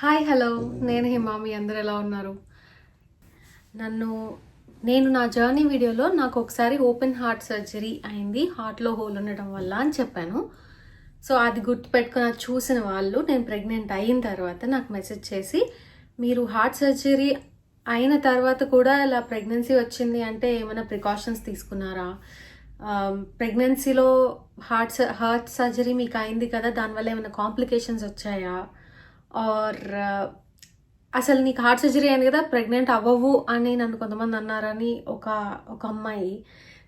Hi hello. నేను హిమామి అందరు ఎలా ఉన్నారు? నన్ను నేను నా జర్నీ వీడియోలో నాకు ఒకసారి ఓపెన్ హార్ట్ సర్జరీ అయింది. హార్ట్లో హోల్ ఉండడం వల్ల అని చెప్పాను. సో అది గుర్తుపెట్టుకుని పెట్టుకుని చూసిన వాళ్ళు నేను ప్రెగ్నెంట్ అయిన తర్వాత నాకు మెసేజ్ చేసి మీరు హార్ట్ సర్జరీ అయిన తర్వాత కూడా ఇలా ప్రెగ్నెన్సీ వచ్చింది అంటే ఏమైనా ప్రికాషన్స్ తీసుకున్నారా? ప్రెగ్నెన్సీలో హార్ట్ హార్ట్ సర్జరీ మీకు అయింది కదా దానివల్ల ఏమైనా కాంప్లికేషన్స్ వచ్చాయా? ఆర్ uh, అసలు నీకు హార్ట్ సర్జరీ అయింది కదా ప్రెగ్నెంట్ అవ్వవు అని నన్ను కొంతమంది అన్నారని ఒక ఒక అమ్మాయి.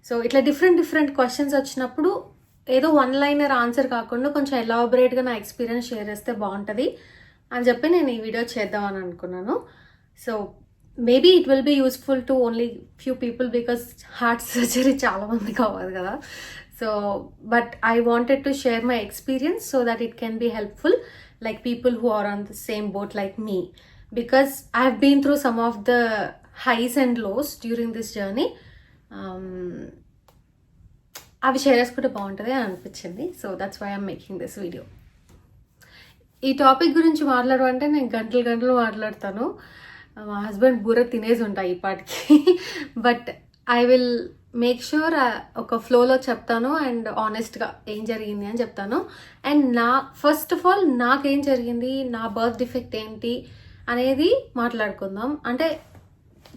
సో ఇట్లా డిఫరెంట్ డిఫరెంట్ క్వశ్చన్స్ వచ్చినప్పుడు ఏదో వన్ లైనర్ ఆన్సర్ కాకుండా కొంచెం ఎలాబరేట్గా నా ఎక్స్పీరియన్స్ షేర్ చేస్తే బాగుంటుంది అని చెప్పి నేను ఈ వీడియో చేద్దామని అనుకున్నాను. So maybe it will be useful to only few people because heart surgery చాలా మందికి అవ్వదు కదా. So but I wanted to share my experience so that it can be helpful like people who are on the same boat like me because i've been through some of the highs and lows during this journey um, అవి share చేసుకుంటే బాగుంటుంది అని అనిపించింది so that's why I'm making this video ఈ topic గురించి మాట్లాడమంటే నేను గంటలు గంటలు మాట్లాడతాను మా హస్బెండ్ బుర్ర తినేసి ఉంటాయి ఈ పాటికి but I will make sure uh, ఒక ఫ్లోలో చెప్తాను అండ్ ఆనెస్ట్గా ఏం జరిగింది అని చెప్తాను. అండ్ నా ఫస్ట్ ఆఫ్ ఆల్ నాకేం జరిగింది? నా బర్త్ డిఫెక్ట్ ఏంటి? అనేది మాట్లాడుకుందాం. అంటే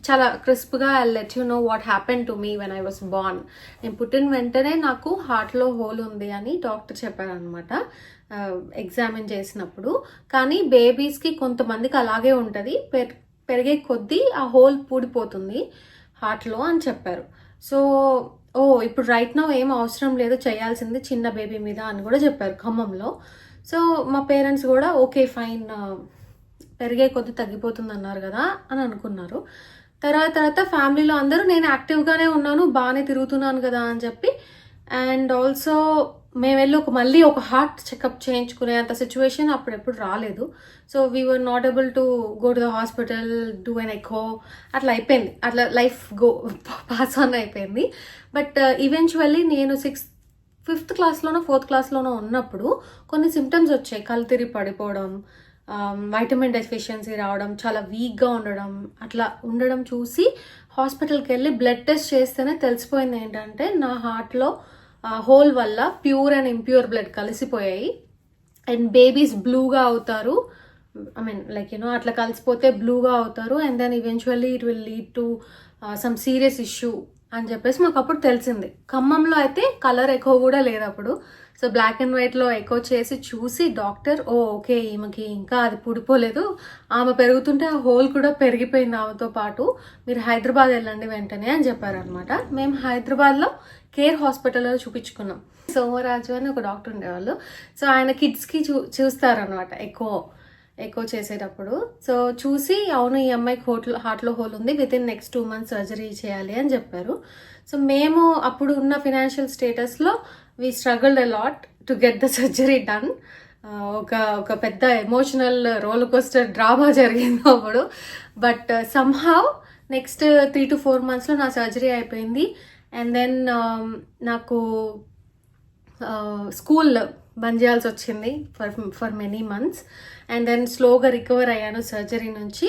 చాలా క్రిస్ప్గా I let you know what happen to me when I was born నేను పుట్టిన వెంటనే నాకు హార్ట్లో హోల్ ఉంది అని డాక్టర్ చెప్పారనమాట ఎగ్జామిన్ చేసినప్పుడు. కానీ బేబీస్కి కొంతమందికి అలాగే ఉంటుంది. పెరిగే కొద్దీ ఆ హోల్ పూడిపోతుంది. హార్ట్లో అని చెప్పారు. సో ఓ ఇప్పుడు రైట్ నో ఏం అవసరం లేదు చేయాల్సింది చిన్న బేబీ మీద అని కూడా చెప్పారు ఖమ్మంలో. సో మా పేరెంట్స్ కూడా ఓకే ఫైన్ పెరిగే కొద్ది తగ్గిపోతుంది అన్నారు కదా అని అనుకున్నారు. తర్వాత తర్వాత ఫ్యామిలీలో అందరూ నేను యాక్టివ్గానే ఉన్నాను బాగానే తిరుగుతున్నాను కదా అని చెప్పి అండ్ ఆల్సో మేము వెళ్ళి ఒక మళ్ళీ ఒక హార్ట్ చెకప్ చేయించుకునే అంత సిచ్యువేషన్ అప్పుడెప్పుడు రాలేదు. So we were not able to go to the hospital do an echo అట్లా అయిపోయింది. అట్లా లైఫ్ గో పాస్ ఆన్ అయిపోయింది. బట్ ఈవెన్చువల్లీ uh, నేను సిక్స్త్ ఫిఫ్త్ క్లాస్లోనో ఫోర్త్ క్లాస్లోనో ఉన్నప్పుడు కొన్ని సిమ్టమ్స్ వచ్చాయి. కళ్ళు తిరిగి పడిపోవడం um, వైటమిన్ డెఫిషియన్సీ రావడం చాలా వీక్గా ఉండడం అట్లా ఉండడం చూసి హాస్పిటల్కి వెళ్ళి బ్లడ్ టెస్ట్ చేస్తేనే తెలిసిపోయింది ఏంటంటే నా హార్ట్లో హోల్ వల్ల ప్యూర్ అండ్ ఇంప్యూర్ బ్లడ్ కలిసిపోయాయి. అండ్ బేబీస్ బ్లూగా అవుతారు. I mean like you know అట్లా కలిసిపోతే బ్లూగా అవుతారు. And then eventually it will lead to some serious issue అని చెప్పేసి మాకు అప్పుడు తెలిసింది. ఖమ్మంలో అయితే కలర్ ఎక్కువ కూడా లేదు అప్పుడు. సో బ్లాక్ అండ్ వైట్లో ఎక్కువ చేసి చూసి డాక్టర్ ఓ ఓకే ఈమెకి ఇంకా అది పుడిపోలేదు. ఆమె పెరుగుతుంటే ఆ హోల్ కూడా పెరిగిపోయింది ఆమెతో పాటు. మీరు హైదరాబాద్ వెళ్ళండి వెంటనే అని చెప్పారనమాట మేము హైదరాబాద్లో కేర్ హాస్పిటల్లో చూపించుకున్నాం. సోమరాజు అని ఒక డాక్టర్ ఉండేవాళ్ళు. సో ఆయన కిడ్స్కి చూ చూస్తారనమాట ఎక్కువ ఎక్కువ చేసేటప్పుడు. సో చూసి అవును ఈ అమ్మాయికి హోటల్ హార్ట్లో హోల్ ఉంది. With in next two months surgery చేయాలి అని చెప్పారు. సో మేము అప్పుడు ఉన్న ఫినాన్షియల్ స్టేటస్లో we struggled a lot to get the surgery done. ఒక ఒక పెద్ద ఎమోషనల్ రోల్ కోస్టర్ డ్రామా జరిగింది అప్పుడు. But somehow next three to four మంత్స్లో నా సర్జరీ అయిపోయింది. అండ్ దెన్ um, నాకు uh, స్కూల్ బంద్ చేయాల్సి వచ్చింది for for many months and then స్లోగా రికవర్ అయ్యాను సర్జరీ నుంచి.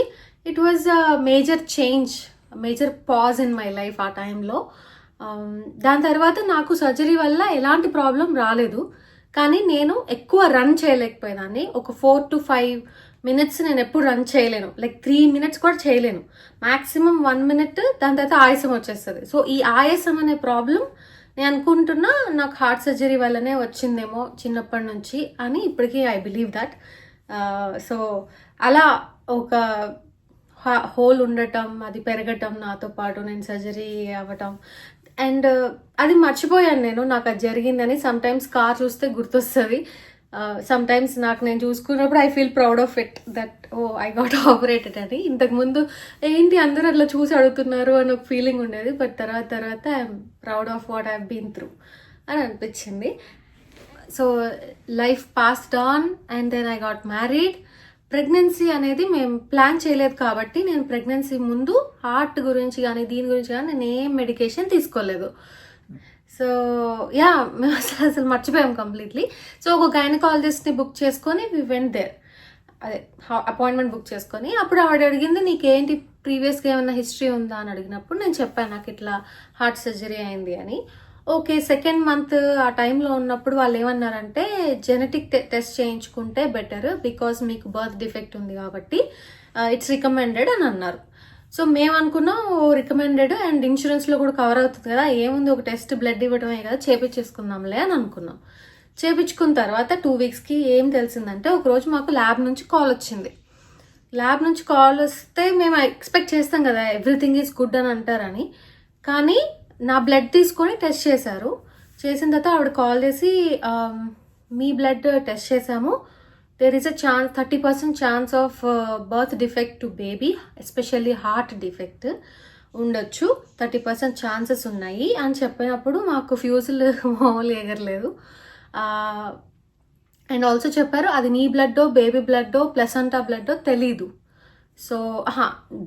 It was a major change major pause in my life ఆ టైంలో um, దాని తర్వాత నాకు సర్జరీ వల్ల ఎలాంటి ప్రాబ్లం రాలేదు. కానీ నేను ఎక్కువ రన్ చేయలేకపోయేదాన్ని. ఒక ఫోర్ టు ఫైవ్ మినిట్స్ నేను ఎప్పుడు రన్ చేయలేను. లైక్ త్రీ మినిట్స్ కూడా చేయలేను. మాక్సిమం వన్ మినిట్ దాని తర్వాత ఆయాసం వచ్చేస్తుంది. సో ఈ ఆయాసం అనే ప్రాబ్లం నేను అనుకుంటున్నా నాకు హార్ట్ సర్జరీ వల్లనే వచ్చిందేమో చిన్నప్పటి నుంచి అని ఇప్పటికీ ఐ బిలీవ్ దట్ సో అలా ఒక హోల్ ఉండటం అది పెరగటం నాతో పాటు నేను సర్జరీ అవ్వటం. అండ్ uh, అది మర్చిపోయాను నేను. నాకు అది జరిగిందని సమ్టైమ్స్ కార్ చూస్తే గుర్తొస్తుంది. Uh, సమ్ టైమ్స్ నాకు నేను చూసుకున్నప్పుడు I feel proud of it that oh I got operated అని ఇంతకుముందు ఏంటి అందరూ అట్లా చూసి అడుగుతున్నారు అని ఒక ఫీలింగ్ ఉండేది బట్ తర్వాత తర్వాత I'm proud of what I been through అని అనిపించింది. So life passed on and then I got married pregnancy అనేది మేము ప్లాన్ చేయలేదు కాబట్టి నేను ప్రెగ్నెన్సీ ముందు హార్ట్ గురించి కానీ దీని గురించి కానీ నేను ఏం మెడికేషన్ తీసుకోలేదు. సో యా మేము అసలు అసలు మర్చిపోయాం కంప్లీట్లీ సో ఒక గైనకాలజిస్ట్ని బుక్ చేసుకొని వి వెంట్ దేర్ అదే అపాయింట్మెంట్ బుక్ చేసుకొని. అప్పుడు ఆవిడ అడిగింది నీకేంటి ప్రీవియస్గా ఏమైనా హిస్టరీ ఉందా? అని అడిగినప్పుడు నేను చెప్పాను నాకు ఇట్లా హార్ట్ సర్జరీ అయింది అని. ఓకే సెకండ్ మంత్ ఆ టైంలో ఉన్నప్పుడు వాళ్ళు ఏమన్నారంటే జెనెటిక్ టెస్ట్ చేయించుకుంటే బెటర్ బికాజ్ మీకు బర్త్ డిఫెక్ట్ ఉంది కాబట్టి uh, ఇట్స్ రికమెండెడ్ అని అన్నారు. సో మేము అనుకున్నాం రికమెండెడ్ అండ్ ఇన్సూరెన్స్లో కూడా కవర్ అవుతుంది కదా ఏముంది ఒక టెస్ట్ బ్లడ్ ఇవ్వడమే కదా చేపించేసుకుందాంలే అని అనుకున్నాం. చేపించుకున్న తర్వాత టూ వీక్స్కి ఏం తెలిసిందంటే ఒకరోజు మాకు ల్యాబ్ నుంచి కాల్ వచ్చింది. ల్యాబ్ నుంచి కాల్ వస్తే మేము ఎక్స్పెక్ట్ చేస్తాం కదా ఎవ్రీథింగ్ ఈజ్ గుడ్ అని అంటారని. కానీ నా బ్లడ్ తీసుకొని టెస్ట్ చేశారు. చేసిన తర్వాత ఆవిడ కాల్ చేసి మీ బ్లడ్ టెస్ట్ చేశాము. There is a chance thirty percent chance of birth defect to baby especially heart defect ఉండొచ్చు. థర్టీ పర్సెంట్ ఛాన్సెస్ ఉన్నాయి అని చెప్పినప్పుడు మాకు ఫ్యూజులు మామూలు ఎగరలేదు. అండ్ ఆల్సో చెప్పారు అది నీ బ్లడ్డో బేబీ బ్లడ్డో ప్లసంటా బ్లడ్డో తెలీదు. సో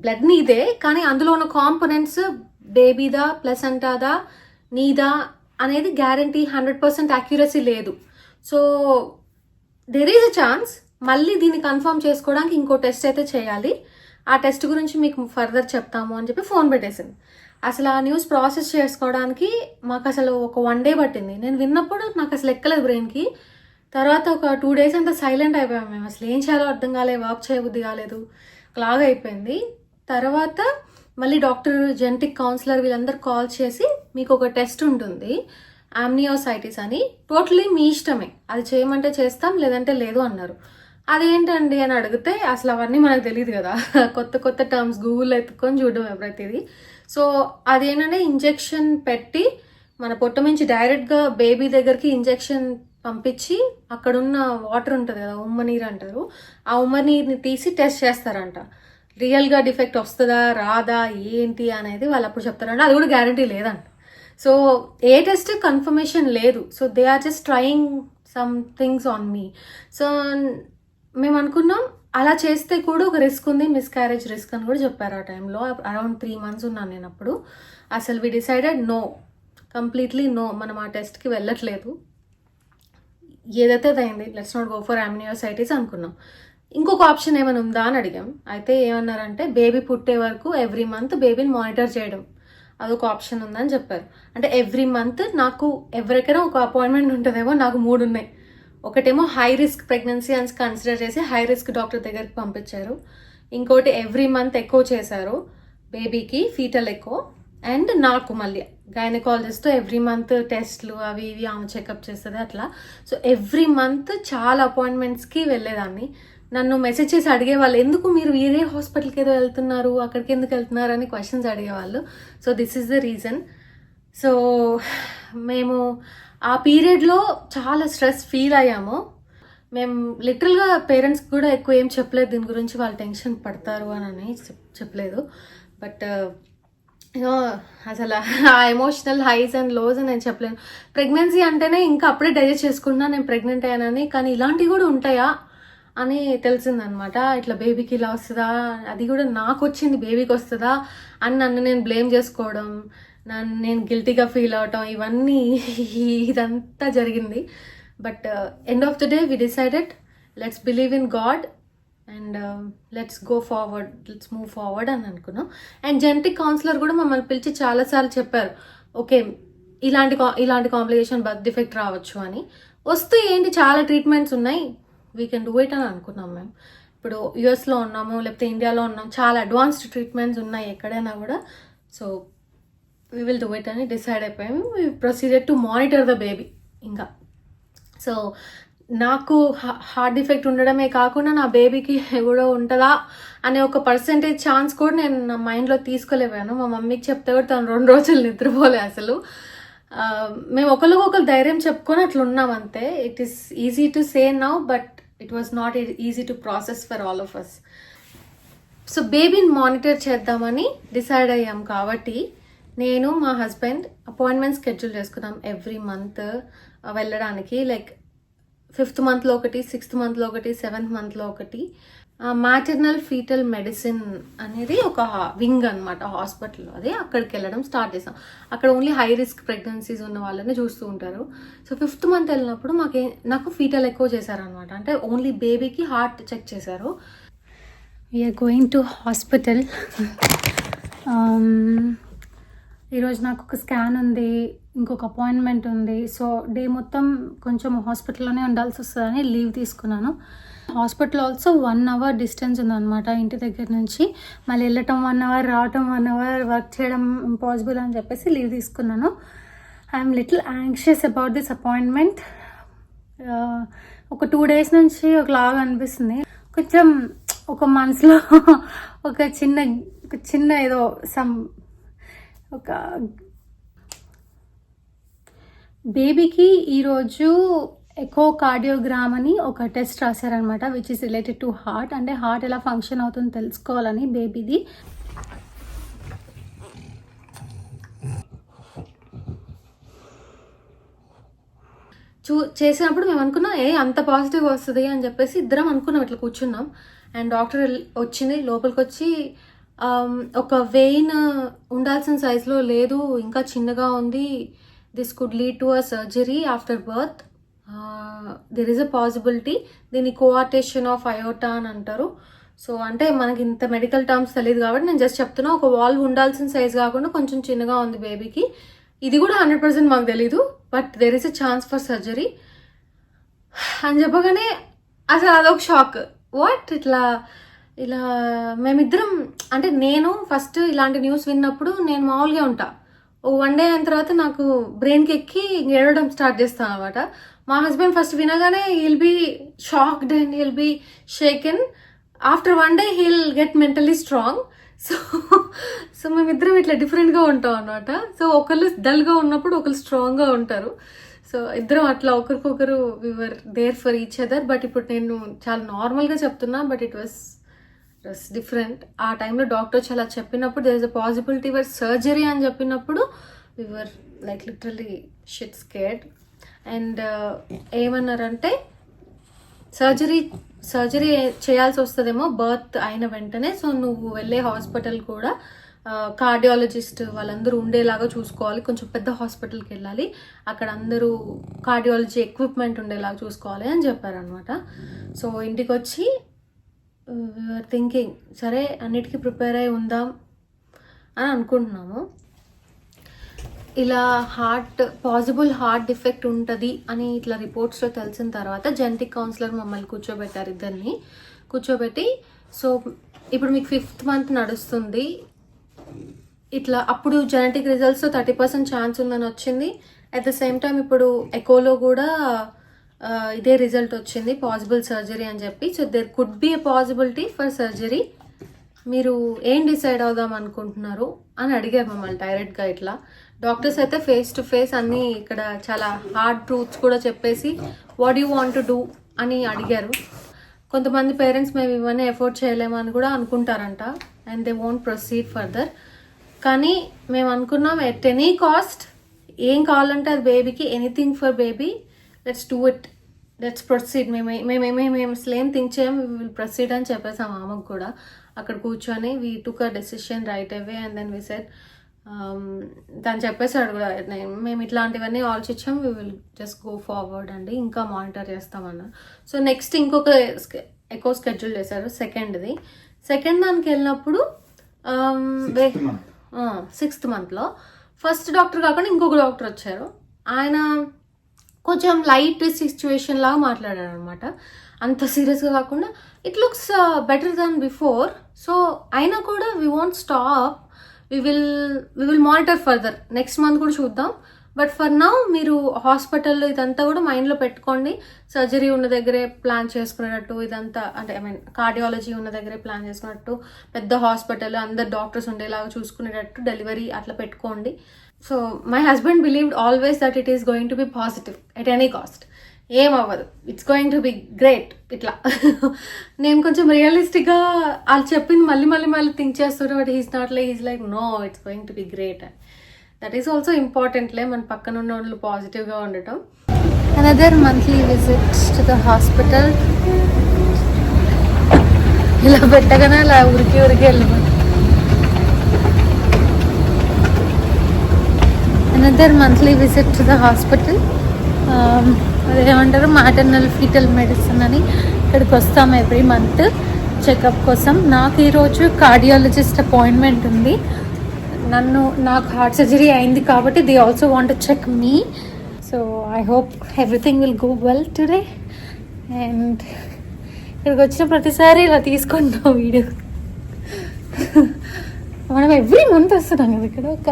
బ్లడ్ నీదే కానీ అందులో ఉన్న కాంపోనెంట్స్ బేబీదా ప్లసంటాదా నీదా అనేది గ్యారంటీ హండ్రెడ్ పర్సెంట్ యాక్యురసీ లేదు. So there is a chance మళ్ళీ దీన్ని కన్ఫర్మ్ చేసుకోవడానికి ఇంకో టెస్ట్ అయితే చేయాలి. ఆ టెస్ట్ గురించి మీకు ఫర్దర్ చెప్తాము అని చెప్పి ఫోన్ పెట్టేసింది. అసలు ఆ న్యూస్ ప్రాసెస్ చేసుకోవడానికి మాకు అసలు ఒక వన్ డే పట్టింది. నేను విన్నప్పుడు నాకు అసలు ఎక్కలేదు బ్రెయిన్కి తర్వాత ఒక టూ డేస్ అంతా సైలెంట్ అయిపోయాం మేము. అసలు ఏం చేయాలో అర్థం కాలేదు వాక్ చేయబుద్ధి కాలేదు. లాగా అయిపోయింది. తర్వాత మళ్ళీ డాక్టర్ జెనటిక్ కౌన్సిలర్ వీళ్ళందరూ కాల్ చేసి మీకు ఒక టెస్ట్ ఉంటుంది. ఆమ్నియోసైటిస్ అని. టోటలీ మీ ఇష్టమే. అది చేయమంటే చేస్తాం లేదంటే లేదు అన్నారు. అదేంటండి అని అడిగితే అసలు అవన్నీ మనకు తెలియదు కదా. కొత్త కొత్త టర్మ్స్ గూగుల్ ఎత్తుకొని చూడడం ప్రతిదీ సో అదేంటంటే ఇంజెక్షన్ పెట్టి మన పొట్ట నుంచి డైరెక్ట్గా బేబీ దగ్గరికి ఇంజెక్షన్ పంపించి అక్కడున్న వాటర్ ఉంటుంది కదా ఉమ్మ నీరు అంటారు. ఆ ఉమ్మ నీరుని తీసి టెస్ట్ చేస్తారంట. రియల్గా డిఫెక్ట్ వస్తుందా రాదా ఏంటి అనేది వాళ్ళు అప్పుడు చెప్తారంట. అది కూడా గ్యారంటీ లేదంట. సో ఏ టెస్ట్ కన్ఫర్మేషన్ లేదు. So they are just trying some things on me so మేము అనుకున్నాం అలా చేస్తే కూడా ఒక రిస్క్ ఉంది మిస్క్యారేజ్ రిస్క్ అని కూడా చెప్పారు ఆ టైంలో అరౌండ్ త్రీ మంత్స్ ఉన్నాను నేను అప్పుడు. అసలు we decided no completely no మనం ఆ టెస్ట్కి వెళ్ళట్లేదు. ఏదైతే అయింది let's not go for amniocentesis అనుకున్నాం. ఇంకొక ఆప్షన్ ఏమైనా ఉందా అని అడిగాం. అయితే ఏమన్నారంటే బేబీ పుట్టే వరకు ఎవ్రీ మంత్ బేబీని మానిటర్ చేయడం. అదొక ఆప్షన్ ఉందని చెప్పారు. అంటే ఎవ్రీ మంత్ నాకు ఎవరికైనా ఒక అపాయింట్మెంట్ ఉంటుందేమో నాకు మూడు ఉన్నాయి ఒకటేమో హై రిస్క్ ప్రెగ్నెన్సీ అని కన్సిడర్ చేసి హై రిస్క్ డాక్టర్ దగ్గరికి పంపించారు. ఇంకోటి ఎవ్రీ మంత్ ఎక్కువ చేశారు. బేబీకి ఫీటల్ ఎక్కువ అండ్ నాకు మళ్ళీ. గైనకాలజిస్ట్ ఎవ్రీ మంత్ టెస్ట్లు అవి ఇవి ఆమె చెకప్ చేస్తుంది అట్లా. సో ఎవ్రీ మంత్ చాలా అపాయింట్మెంట్స్కి వెళ్ళేదాన్ని. నన్ను మెసేజ్ చేసి అడిగేవాళ్ళు ఎందుకు మీరు వేరే హాస్పిటల్కి ఏదో వెళ్తున్నారు? అక్కడికి ఎందుకు వెళ్తున్నారు? అని క్వశ్చన్స్ అడిగేవాళ్ళు. So this is the reason so మేము ఆ పీరియడ్లో చాలా స్ట్రెస్ ఫీల్ అయ్యాము. మేము లిటరల్గా పేరెంట్స్కి కూడా ఎక్కువ ఏం చెప్పలేదు దీని గురించి వాళ్ళు టెన్షన్ పడతారు అని చెప్- చెప్పలేదు. బట్ uh, యూనో అసలు ఆ ఎమోషనల్ హైస్ అండ్ లోస్ అని నేను చెప్పలేను. ప్రెగ్నెన్సీ అంటేనే ఇంకా అప్పుడే డైజెస్ట్ చేసుకున్నా నేను ప్రెగ్నెంట్ అయ్యానని. కానీ ఇలాంటివి కూడా ఉంటాయా? అని తెలిసిందనమాట. ఇట్లా బేబీకి ఇలా వస్తుందా? అది కూడా నాకు వచ్చింది బేబీకి వస్తుందా? అని నన్ను నేను బ్లేమ్ చేసుకోవడం నన్ను నేను గిల్టీగా ఫీల్ అవటం ఇవన్నీ ఇదంతా జరిగింది. But end of the day we decided let's believe in God and let's go forward let's move forward అని అనుకున్నాం. అండ్ జెనటిక్ కౌన్సిలర్ కూడా మమ్మల్ని పిలిచి చాలాసార్లు చెప్పారు. ఓకే ఇలాంటి కా- ఇలాంటి కాంప్లికేషన్ బర్త్ డిఫెక్ట్ రావచ్చు అని. వస్తే ఏంటి చాలా ట్రీట్మెంట్స్ ఉన్నాయి. వీ కెన్ డూ ఇట్ అని అనుకున్నాం మేము ఇప్పుడు యుఎస్లో ఉన్నాము లేకపోతే ఇండియాలో ఉన్నాం చాలా అడ్వాన్స్డ్ ట్రీట్మెంట్స్ ఉన్నాయి ఎక్కడైనా కూడా. So we will do it అని డిసైడ్ అయిపోయాము we procedure to monitor the baby ఇంకా. సో నాకు హార్ట్ డిఫెక్ట్ ఉండడమే కాకుండా నా బేబీకి కూడా ఉంటుందా అనే ఒక పర్సంటేజ్ ఛాన్స్ కూడా నేను నా మైండ్లో తీసుకోలేకపోయాను. మా మమ్మీకి చెప్తే కూడా తను రెండు రోజులు నిద్రపోలే అసలు. మేము ఒకరికొకరు ధైర్యం చెప్పుకొని అట్లా ఉన్నాం అంతే. It is easy to say now but it was not easy to process for all of us so బేబీని మానిటర్ చేద్దామని డిసైడ్ అయ్యాం కాబట్టి నేను మా హస్బెండ్ అపాయింట్మెంట్ స్కెడ్యూల్ చేసుకున్నాం ఎవ్రీ మంత్ వెళ్ళడానికి. లైక్ ఫిఫ్త్ మంత్లో ఒకటి సిక్స్త్ మంత్లో ఒకటి సెవెంత్ మంత్లో ఒకటి. మ్యాటర్నల్ ఫీటల్ మెడిసిన్ అనేది ఒక వింగ్ అనమాట హాస్పిటల్లో అది అక్కడికి వెళ్ళడం స్టార్ట్ చేసాం. అక్కడ ఓన్లీ హై రిస్క్ ప్రెగ్నెన్సీస్ ఉన్న వాళ్ళని చూస్తూ ఉంటారు. సో ఫిఫ్త్ మంత్ వెళ్ళినప్పుడు మాకే నాకు ఫీటల్ ఎక్కువ చేశారనమాట అంటే ఓన్లీ బేబీకి హార్ట్ చెక్ చేశారు. వీఆర్ గోయింగ్ టు హాస్పిటల్ ఈరోజు నాకు ఒక స్కాన్ ఉంది ఇంకొక అపాయింట్మెంట్ ఉంది. సో డే మొత్తం కొంచెం హాస్పిటల్లోనే ఉండాల్సి వస్తుందని లీవ్ తీసుకున్నాను. Hospital also one hour distance ఉందన్నమాట ఇంటి దగ్గర నుంచి. మళ్ళీ వెళ్ళటం వన్ అవర్ రావటం వన్ అవర్ వర్క్ చేయడం ఇంపాసిబుల్ అని చెప్పేసి లీవ్ తీసుకున్నాను. I'm little anxious about this appointment. ఒక టూ డేస్ నుంచి ఒకలాగా అనిపిస్తుంది. కొంచెం ఒక మనసులో ఒక చిన్న ఒక చిన్న ఏదో సమ్ ఒక బేబీకి ఈరోజు ఎకో కార్డియోగ్రామ్ అని ఒక test రాశారనమాట which is related to heart అంటే హార్ట్ ఎలా ఫంక్షన్ అవుతుందో తెలుసుకోవాలని బేబీది. చూ చేసినప్పుడు మేము అనుకున్నాం ఏ అంత పాజిటివ్ వస్తుంది అని చెప్పేసి ఇద్దరం అనుకున్నాం ఇట్లా కూర్చున్నాం. అండ్ డాక్టర్ వచ్చింది లోపలికి వచ్చి Um, ఒక వెయిన్ ఉండాల్సిన సైజులో లేదు ఇంకా చిన్నగా ఉంది. This could lead to a surgery after birth there is a possibility దీన్ని కోఆర్టేషన్ ఆఫ్ అయోటా అని అంటారు. సో అంటే మనకి ఇంత మెడికల్ టర్మ్స్ తెలియదు కాబట్టి నేను జస్ట్ చెప్తున్నా ఒక వాల్వ్ ఉండాల్సిన సైజ్ కాకుండా కొంచెం చిన్నగా ఉంది బేబీకి ఇది కూడా హండ్రెడ్ పర్సెంట్ మాకు తెలీదు but there is a chance for surgery అని చెప్పగానే అసలు అదొక షాక్ వాట్ ఇట్లా ఇలా మేమిద్దరం అంటే నేను ఫస్ట్ ఇలాంటి న్యూస్ విన్నప్పుడు నేను మామూలుగా ఉంటా. ఓ వన్ డే అయిన తర్వాత నాకు బ్రెయిన్కి ఎక్కి ఏడవడం స్టార్ట్ చేస్తాను అనమాట మా హస్బెండ్ ఫస్ట్ వినగానే he'll be shocked and he'll be shaken after one day he'll get mentally strong so so మేమిద్దరం ఇట్లా డిఫరెంట్గా ఉంటాం అనమాట సో ఒకళ్ళు డల్గా ఉన్నప్పుడు ఒకళ్ళు స్ట్రాంగ్గా ఉంటారు. సో ఇద్దరం అట్లా ఒకరికొకరు we were there for each other but ఇప్పుడు నేను చాలా నార్మల్గా చెప్తున్నా but it was was different ఆ టైంలో డాక్టర్ చాలా చెప్పినప్పుడు there is a possibility for surgery అని చెప్పినప్పుడు we were like literally shit scared and ఏమన్నారంటే సర్జరీ సర్జరీ చేయాల్సి వస్తుందేమో బర్త్ అయిన వెంటనే. సో నువ్వు వెళ్ళే హాస్పిటల్ కూడా uh, కార్డియాలజిస్ట్ వాళ్ళందరూ ఉండేలాగా చూసుకోవాలి. కొంచెం పెద్ద హాస్పిటల్కి వెళ్ళాలి. అక్కడ అందరూ కార్డియాలజీ ఎక్విప్మెంట్ ఉండేలాగా చూసుకోవాలి అని చెప్పారనమాట సో ఇంటికి వచ్చి Uh, థింకింగ్ సరే అన్నిటికీ ప్రిపేర్ అయి ఉందాం అని అనుకుంటున్నాము. ఇలా హార్ట్ పాసిబుల్ హార్ట్ డిఫెక్ట్ ఉంటుంది అని ఇట్లా రిపోర్ట్స్లో తెలిసిన తర్వాత జెనటిక్ కౌన్సిలర్ మమ్మల్ని కూర్చోబెట్టారు ఇద్దరిని. కూర్చోబెట్టి సో ఇప్పుడు మీకు ఫిఫ్త్ మంత్ నడుస్తుంది. ఇట్లా అప్పుడు genetic results thirty percent chance ఉందని వచ్చింది. అట్ ద సేమ్ టైం ఇప్పుడు ఎకోలో కూడా ఇదే రిజల్ట్ వచ్చింది పాసిబుల్ సర్జరీ అని చెప్పి. So there could be a possibility for surgery మీరు ఏం డిసైడ్ అవుదాం అనుకుంటున్నారు అని అడిగారు మమ్మల్ని డైరెక్ట్గా ఇట్లా. డాక్టర్స్ అయితే ఫేస్ టు ఫేస్ అన్నీ ఇక్కడ చాలా హార్డ్ ట్రూత్స్ కూడా చెప్పేసి what you want to do అని అడిగారు. కొంతమంది పేరెంట్స్ మేము ఇవన్నీ ఎఫోర్డ్ చేయలేమని కూడా అనుకుంటారంట and they won't proceed further కానీ మేము అనుకున్నాం ఎట్ ఎనీ కాస్ట్ ఏం కావాలంటే అది బేబీకి anything for baby let's do it let's proceed మేము మేము మేము అసలు ఏం థింక్ చేయం విల్ ప్రొసీడ్ అని చెప్పేసాం మామకు కూడా. అక్కడ కూర్చొని we took a decision right away and then we set తను చెప్పేసాడు కూడా. "నేను- మేము ఇట్లాంటివన్నీ ఆలోచించాం. We will just go forward అండి. ఇంకా మానిటర్ చేస్తామన్న. సో నెక్స్ట్ ఇంకొక ఎక్కువ స్కెడ్యూల్ చేశారు. సెకండ్ది సెకండ్ దానికి వెళ్ళినప్పుడు సిక్స్త్ మంత్లో ఫస్ట్ డాక్టర్ కాకుండా ఇంకొక డాక్టర్ వచ్చారు. ఆయన కొంచెం లైట్ సిచ్యువేషన్ లాగా మాట్లాడారు అనమాట అంత సీరియస్గా కాకుండా it looks better than before so అయినా కూడా we want stop we will we will monitor further next month కూడా చూద్దాం. బట్ ఫర్ నౌ మీరు హాస్పిటల్లో ఇదంతా కూడా మైండ్లో పెట్టుకోండి. సర్జరీ ఉన్న దగ్గరే ప్లాన్ చేసుకునేటట్టు ఇదంతా అంటే ఐ మీన్ కార్డియాలజీ ఉన్న దగ్గరే ప్లాన్ చేసుకున్నట్టు పెద్ద హాస్పిటల్ అందరు డాక్టర్స్ ఉండేలాగా చూసుకునేటట్టు డెలివరీ అట్లా పెట్టుకోండి. So my husband believed always that it is going to be positive at any cost ఏం అవ్వదు. It's going to be great ఇట్లా. నేను కొంచెం రియలిస్టిక్గా వాళ్ళు చెప్పింది మళ్ళీ మళ్ళీ మళ్ళీ థింక్ చేస్తున్నా but he's not like he's like no it's going to be great that is also ఇంపార్టెంట్లే మన పక్కన ఉన్న వాళ్ళు పాజిటివ్గా ఉండటం. Another monthly visit to the hospital ఇలా పెట్టగానే అలా ఉరికి ఉరికి వెళ్ళిపోతుంది another monthly visit to the hospital అదేమంటారు? మాటర్నల్ ఫీటల్ మెడిసిన్ అని ఇక్కడికి వస్తాం ఎవ్రీ మంత్ చెకప్ కోసం. నాకు ఈరోజు కార్డియాలజిస్ట్ అపాయింట్మెంట్ ఉంది. నన్ను నాకు హార్ట్ సర్జరీ అయింది కాబట్టి they also want check me so I hope everything will go well today and ఇక్కడికి వచ్చిన ప్రతిసారి ఇలా తీసుకుంటాం వీడియో. మనం ఎవ్రీ మంత్ వస్తున్నాం కదా ఇక్కడ. ఒక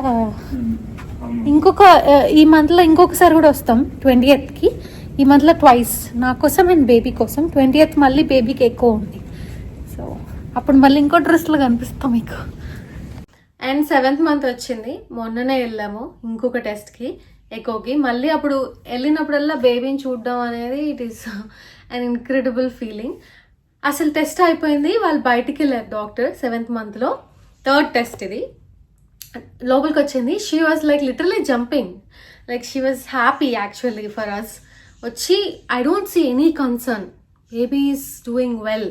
ఇంకొక ఈ మంత్లో ఇంకొకసారి కూడా వస్తాం ట్వంటీ ఎయిత్కి ఈ మంత్లో ట్వైస్. నా కోసం అండ్ బేబీ కోసం. ట్వంటీ ఎయిత్ మళ్ళీ బేబీకి ఎక్కువ ఉంది. సో అప్పుడు మళ్ళీ ఇంకో డ్రెస్లో కనిపిస్తాం మీకు. అండ్ సెవెంత్ మంత్ వచ్చింది. మొన్ననే వెళ్ళాము ఇంకొక టెస్ట్కి ఎకోకి. మళ్ళీ అప్పుడు వెళ్ళినప్పుడల్లా బేబీని చూడడం అనేది it is an incredible feeling అసలు టెస్ట్ అయిపోయింది వాళ్ళు బయటికి వెళ్ళారు డాక్టర్ సెవెంత్ మంత్లో. థర్డ్ టెస్ట్ ఇది. లోపలికి వచ్చింది she was like literally jumping like she was happy actually for us వచ్చి I don't see any concern baby is doing well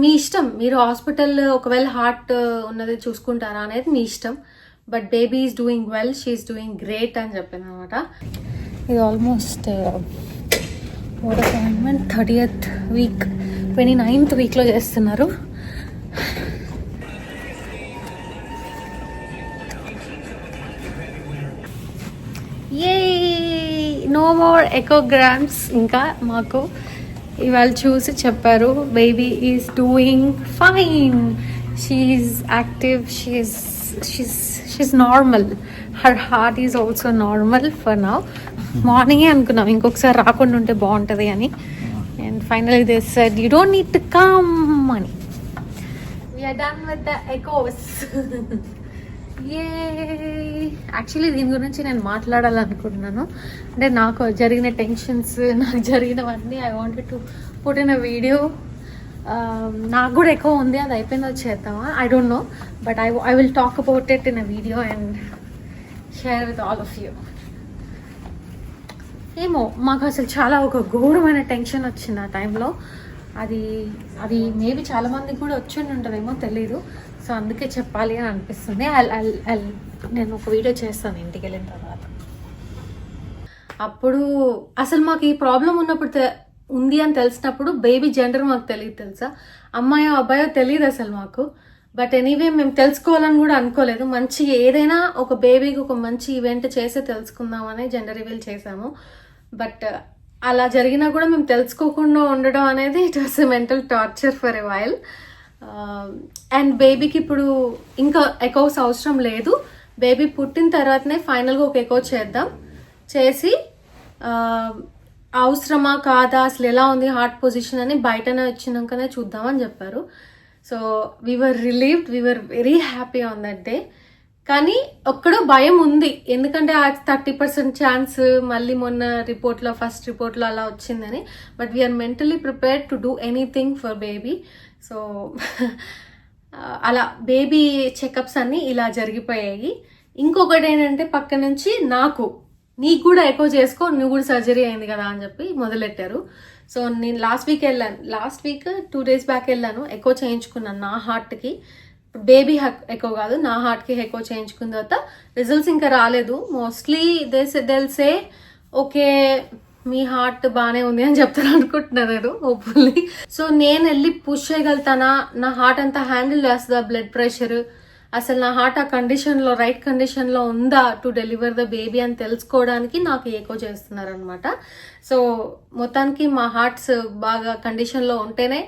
మీ ఇష్టం. మీరు హాస్పిటల్ ఒకవేళ హార్ట్ uh, ఉన్నది చూసుకుంటారా అనేది మీ ఇష్టం. But baby is doing well she's doing great అని చెప్పాను అనమాట. ఇది almost out appointment thirtieth week twenty ninth వీక్లో చేస్తున్నారు ఏ నో మోర్ ఎకోగ్రామ్స్ ఇంకా మాకు ఇవాళ చూసి చెప్పారు baby is doing fine she's active she she's she's normal her heart is also normal for now మార్నింగే అనుకున్నాం ఇంకొకసారి రాకుండా ఉంటే బాగుంటుంది అని. And final this said you don't need to come అని we're done with the echoes A actually దీని గురించి నేను మాట్లాడాలనుకుంటున్నాను. అంటే నాకు జరిగిన టెన్షన్స్ నాకు జరిగినవన్నీ I wanted to put in a video నాకు కూడా ఎక్కువ ఉంది అది అయిపోయిందో చేద్దామా? I don't know but I I will talk about it in a video and share with all of you ఏమో మాకు అసలు చాలా ఒక ఘోరమైన టెన్షన్ వచ్చింది ఆ టైంలో అది అది మేబీ చాలామందికి కూడా వచ్చి ఉంటుందేమో తెలీదు. సో అందుకే చెప్పాలి అని అనిపిస్తుంది. నేను ఒక వీడియో చేస్తాను ఇంటికి వెళ్ళిన తర్వాత. అప్పుడు అసలు మాకు ఈ ప్రాబ్లం ఉన్నప్పుడు తె- ఉంది అని తెలిసినప్పుడు బేబీ జెండర్ మాకు తెలియదు తెలుసా? అమ్మాయో అబ్బాయో తెలియదు అసలు మాకు. బట్ ఎనీవే మేము తెలుసుకోవాలని కూడా అనుకోలేదు. మంచి ఏదైనా ఒక బేబీకి ఒక మంచి ఈవెంట్ చేసి తెలుసుకుందామని జెండర్ రివీల్ చేసాము బట్ అలా జరిగినా కూడా మేము తెలుసుకోకుండా ఉండడం అనేది it was a mental torture for a while Um, and బేబీకి ఇప్పుడు ఇంకా ఎకోస్ అవసరం లేదు. బేబీ పుట్టిన తర్వాతనే ఫైనల్గా ఒక ఎకో చేద్దాం. చేసి um, అవసరమా కాదా అసలు ఎలా ఉంది హార్ట్ పొజిషన్ అని బయటనే వచ్చినాకనే చూద్దామని చెప్పారు. So we are relieved we are very happy on that day కానీ ఒక్కడో భయం ఉంది. ఎందుకంటే ఆ థర్టీ పర్సెంట్ ఛాన్స్ మళ్ళీ మొన్న రిపోర్ట్లో ఫస్ట్ రిపోర్ట్లో అలా వచ్చిందని. But we are mentally prepared to do anything for baby so అలా బేబీ చెకప్స్ అన్నీ ఇలా జరిగిపోయాయి. ఇంకొకటి ఏంటంటే పక్క నుంచి నాకు నీకు కూడా ఎక్కువ చేసుకో నువ్వు కూడా సర్జరీ అయింది కదా అని చెప్పి మొదలెట్టారు. సో నేను లాస్ట్ వీక్ వెళ్ళాను. Last week two days back వెళ్ళాను ఎక్కువ చేయించుకున్నాను నా హార్ట్కి. బేబీ ఎక్కువ కాదు నా హార్ట్కి ఎక్కువ చేయించుకున్న తర్వాత రిజల్ట్స్ ఇంకా రాలేదు. మోస్ట్లీ దే తెలిసే ఓకే మీ హార్ట్ బాగానే ఉంది అని చెప్తారు అనుకుంటున్నారు నేను హోప్ఫుల్లీ సో నేను వెళ్ళి పుష్ చేయగలుగుతానా? నా హార్ట్ అంతా హ్యాండిల్ చేస్తుందా బ్లడ్ ప్రెషర్ అసలు నా హార్ట్ ఆ కండిషన్లో రైట్ కండిషన్లో ఉందా టు డెలివర్ ద బేబీ అని తెలుసుకోవడానికి నాకు ఏకో చేస్తున్నారు అనమాట సో మొత్తానికి మా హార్ట్స్ బాగా కండిషన్లో ఉంటేనే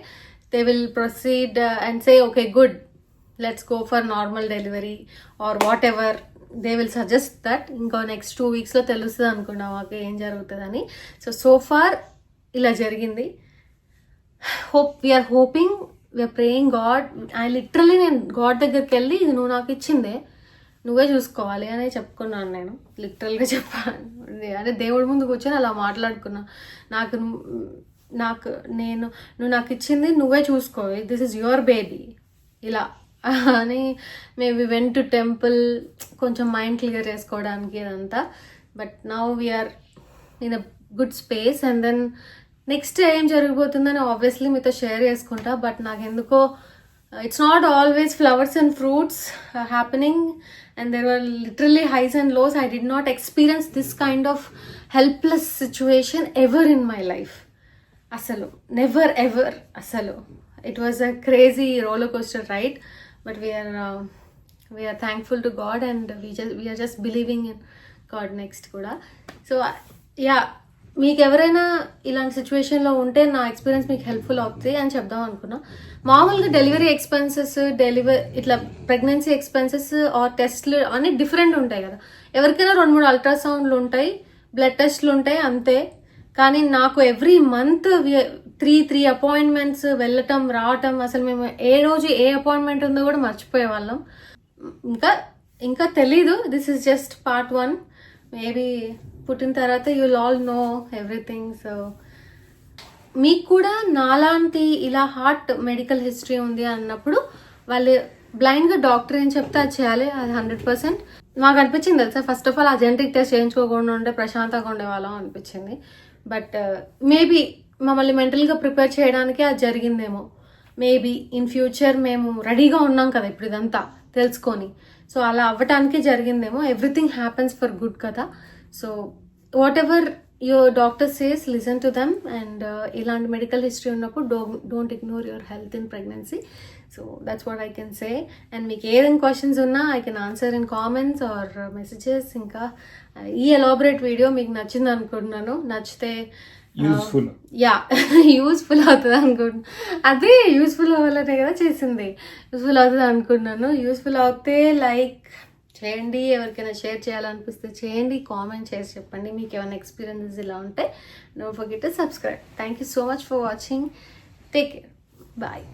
they will proceed and say okay good let's go for normal delivery or whatever they will suggest that ఇంకా నెక్స్ట్ టూ వీక్స్లో తెలుస్తుంది అనుకున్నా మాకు ఏం జరుగుతుందని. సో సో ఫార్ ఇలా జరిగింది. Hope we are hoping we are praying God I literally నేను గాడ్ దగ్గరికి వెళ్ళి ఇది నువ్వు నాకు ఇచ్చిందే నువ్వే చూసుకోవాలి అని చెప్పుకున్నాను నేను. లిటరల్గా చెప్పాను అదే దేవుడి ముందు కూర్చొని అలా మాట్లాడుకున్నా. నాకు నాకు నేను నువ్వు నాకు ఇచ్చింది నువ్వే చూసుకో. దిస్ ఇస్ యువర్ బేబీ ఇలా. అని మేబీ వెన్ టు టెంపుల్ కొంచెం మైండ్ క్లియర్ చేసుకోవడానికి అదంతా. But now we are in a good space and then next ఏం జరిగిపోతుందని ఆబ్వియస్లీ మీతో షేర్ చేసుకుంటా. బట్ నాకు ఎందుకో it's not always flowers and fruits happening and there are literally highs and lows I did not experience this kind of helpless situation ever in my life అసలు never ever అసలు. It was a crazy roller coaster right but we are we are thankful to God and we just we are just believing in God next కూడా so yeah మీకు ఎవరైనా ఇలాంటి సిచ్యువేషన్లో ఉంటే నా experience మీకు హెల్ప్ఫుల్ అవుతుంది అని చెప్దాం అనుకున్నా. మామూలుగా డెలివరీ ఎక్స్పెన్సెస్ డెలివరీ ఇట్లా ప్రెగ్నెన్సీ ఎక్స్పెన్సెస్ ఆర్ టెస్ట్లు అన్నీ డిఫరెంట్ ఉంటాయి కదా. ఎవరికైనా రెండు మూడు అల్ట్రాసౌండ్లు ఉంటాయి బ్లడ్ టెస్ట్లు ఉంటాయి అంతే. కానీ నాకు every month three three appointments వెళ్ళటం రావటం అసలు మేము ఏ రోజు ఏ అపాయింట్మెంట్ ఉందో కూడా మర్చిపోయే వాళ్ళం ఇంకా ఇంకా తెలీదు. This is just part one maybe పుట్టిన తర్వాత you'll all know everything so మీకు కూడా నాలాంటి ఇలా హార్ట్ మెడికల్ హిస్టరీ ఉంది అన్నప్పుడు వాళ్ళు బ్లైండ్గా డాక్టర్ ఏం చెప్తే అది చేయాలి అది హండ్రెడ్ పర్సెంట్ మాకు అనిపించింది తెలుసా? ఫస్ట్ ఆఫ్ ఆల్ ఆ జెనటిక్ టెస్ట్ చేయించుకోకుండా ఉంటే ప్రశాంతంగా ఉండేవాళ్ళం అనిపించింది. బట్ మేబీ uh, మమ్మల్ని మెంటల్గా ప్రిపేర్ చేయడానికి అది జరిగిందేమో. మేబీ ఇన్ ఫ్యూచర్ మేము రెడీగా ఉన్నాం కదా ఇప్పుడు ఇదంతా తెలుసుకొని. సో అలా అవ్వటానికే జరిగిందేమో. ఎవ్రీథింగ్ హ్యాపెన్స్ ఫర్ గుడ్ కదా. So whatever your doctor says listen to them and uh, ఇలాంటి మెడికల్ హిస్టరీ ఉన్నప్పుడు do don't ignore your health in pregnancy. So that's what I can say. And మీకు ఏదైనా questions ఉన్నా I can answer in comments or messages. ఇంకా uh, ఈ elaborate video మీకు నచ్చింది అనుకుంటున్నాను నచ్చితే యూస్ఫుల్ యా యూస్ఫుల్ అవుతుంది అనుకుంటున్నా. అదే యూస్ఫుల్ అవ్వాలనే కదా చేసింది. యూస్ఫుల్ అవుతుంది అనుకుంటున్నాను యూస్ఫుల్ అవుతే లైక్ చేయండి. ఎవరికైనా షేర్ చేయాలనిపిస్తే చేయండి. కామెంట్ చేసి చెప్పండి. మీకు ఏమైనా ఎక్స్పీరియన్సెస్ ఇలా ఉంటే no forget subscribe thank you so much for watching take care bye